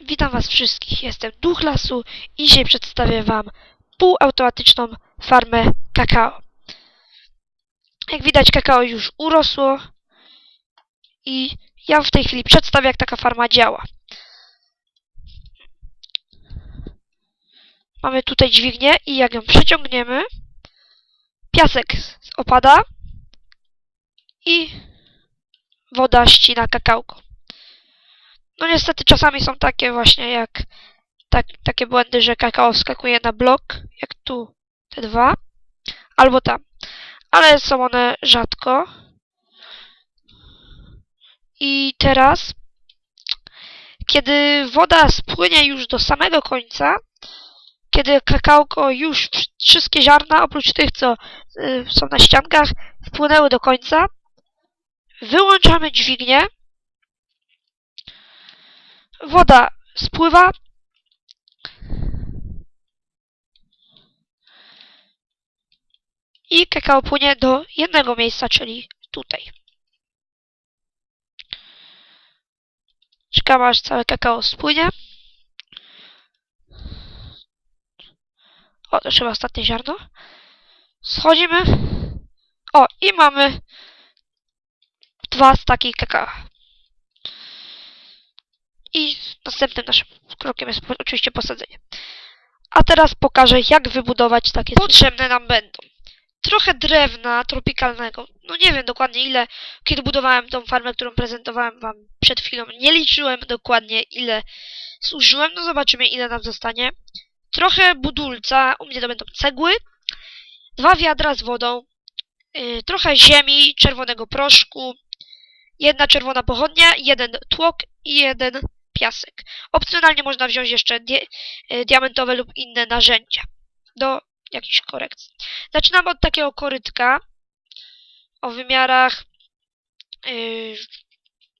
Witam Was wszystkich, jestem Duch Lasu i dzisiaj przedstawię Wam półautomatyczną farmę kakao. Jak widać kakao już urosło i ja w tej chwili przedstawię jak taka farma działa. Mamy tutaj dźwignię i jak ją przeciągniemy, piasek opada i woda ścina kakałko. No niestety czasami są takie właśnie jak tak, takie błędy, że kakao wskakuje na blok, jak tu te dwa, albo tam. Ale są one rzadko. I teraz, kiedy woda spłynie już do samego końca, kiedy kakałko już wsz- wszystkie ziarna, oprócz tych, co y, są na ściankach, wpłynęły do końca, wyłączamy dźwignię Woda spływa. I kakao płynie do jednego miejsca, czyli tutaj. Czekamy aż całe kakao spłynie. O, to chyba ostatnie ziarno. Schodzimy. O, i mamy dwa staki kakao. Następnym naszym krokiem jest oczywiście posadzenie. A teraz pokażę, jak wybudować takie potrzebne nam będą. Trochę drewna tropikalnego. No nie wiem dokładnie ile, kiedy budowałem tą farmę, którą prezentowałem wam przed chwilą. Nie liczyłem dokładnie ile zużyłem. No zobaczymy ile nam zostanie. Trochę budulca, u mnie to będą cegły. Dwa wiadra z wodą. Yy, trochę ziemi, czerwonego proszku. Jedna czerwona pochodnia, jeden tłok i jeden piasek. Opcjonalnie można wziąć jeszcze di y, diamentowe lub inne narzędzia do jakichś korekcji. Zaczynamy od takiego korytka o wymiarach y,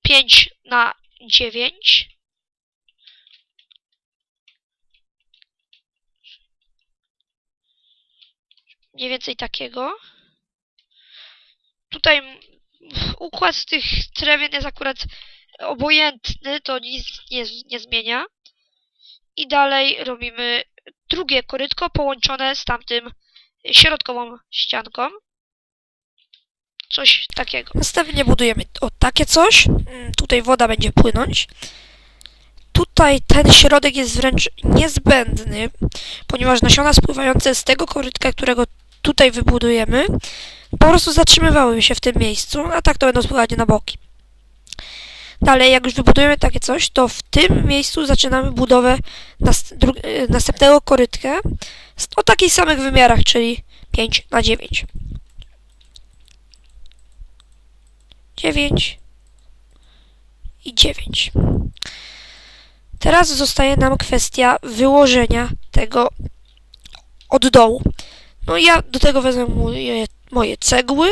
5 na 9. Mniej więcej takiego. Tutaj układ tych drewien jest akurat obojętny, to nic nie, nie zmienia. I dalej robimy drugie korytko połączone z tamtym środkową ścianką. Coś takiego. Następnie budujemy o takie coś. Mm, Tutaj woda będzie płynąć. Tutaj ten środek jest wręcz niezbędny, ponieważ nasiona spływające z tego korytka, którego tutaj wybudujemy, po prostu zatrzymywały się w tym miejscu, a tak to będą spływać na boki. Dalej, jak już wybudujemy takie coś, to w tym miejscu zaczynamy budowę nas, e, następnego korytka o takich samych wymiarach, czyli 5 na 9. 9 i 9. Teraz zostaje nam kwestia wyłożenia tego od dołu. No ja do tego wezmę moje, moje cegły,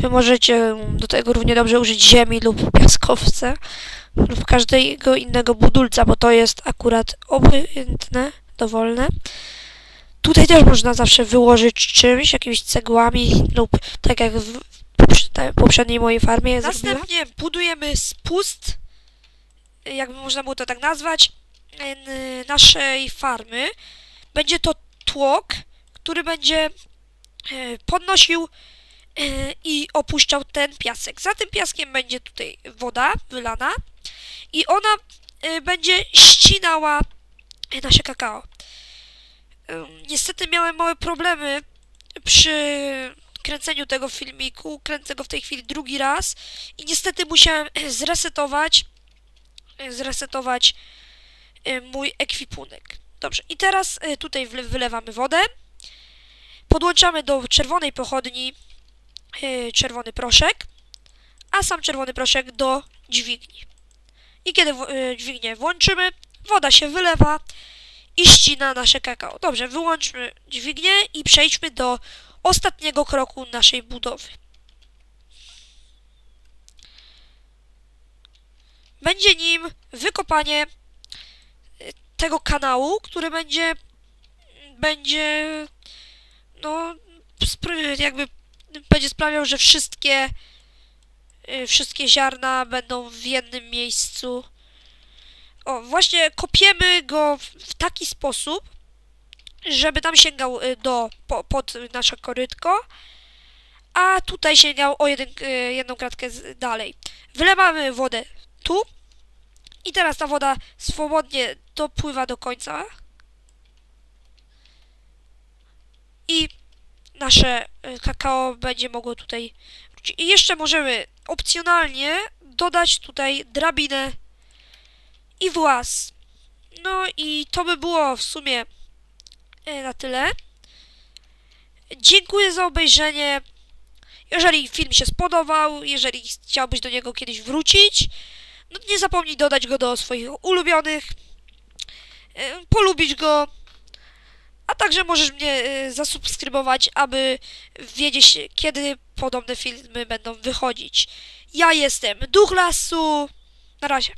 Wy możecie do tego równie dobrze użyć ziemi lub piaskowca lub każdego innego budulca, bo to jest akurat obojętne, dowolne. Tutaj też można zawsze wyłożyć czymś, jakimiś cegłami lub tak jak w poprze- poprzedniej mojej farmie Następnie budujemy spust, jakby można było to tak nazwać, naszej farmy. Będzie to tłok, który będzie e, podnosił i opuszczał ten piasek. Za tym piaskiem będzie tutaj woda wylana i ona e, będzie ścinała nasze kakao. E, Niestety miałem małe problemy przy kręceniu tego filmiku. Kręcę go w tej chwili drugi raz i niestety musiałem zresetować zresetować mój ekwipunek. Dobrze, i teraz tutaj wylewamy wodę. Podłączamy do czerwonej pochodni czerwony proszek, a sam czerwony proszek do dźwigni. I kiedy e, dźwignię włączymy, woda się wylewa i ścina nasze kakao. Dobrze, wyłączmy dźwignię i przejdźmy do ostatniego kroku naszej budowy. Będzie nim wykopanie e, tego kanału, który będzie będzie no jakby będzie sprawiał, że wszystkie y, wszystkie ziarna będą w jednym miejscu O, właśnie kopiemy go w, taki sposób, żeby tam sięgał y, do, po, pod nasze korytko, a tutaj sięgał o jeden, y, jedną kratkę dalej. Wlewamy wodę tu i teraz ta woda swobodnie dopływa do końca i nasze y, kakao będzie mogło tutaj wrócić. I jeszcze możemy opcjonalnie dodać tutaj drabinę i włas. No i to by było w sumie e, na tyle. Dziękuję za obejrzenie. Jeżeli film się spodobał, jeżeli chciałbyś do niego kiedyś wrócić, no nie zapomnij dodać go do swoich ulubionych, e, polubić go, a także możesz mnie e, zasubskrybować, aby wiedzieć, kiedy podobne filmy będą wychodzić. Ja jestem Duch Lasu. Na razie.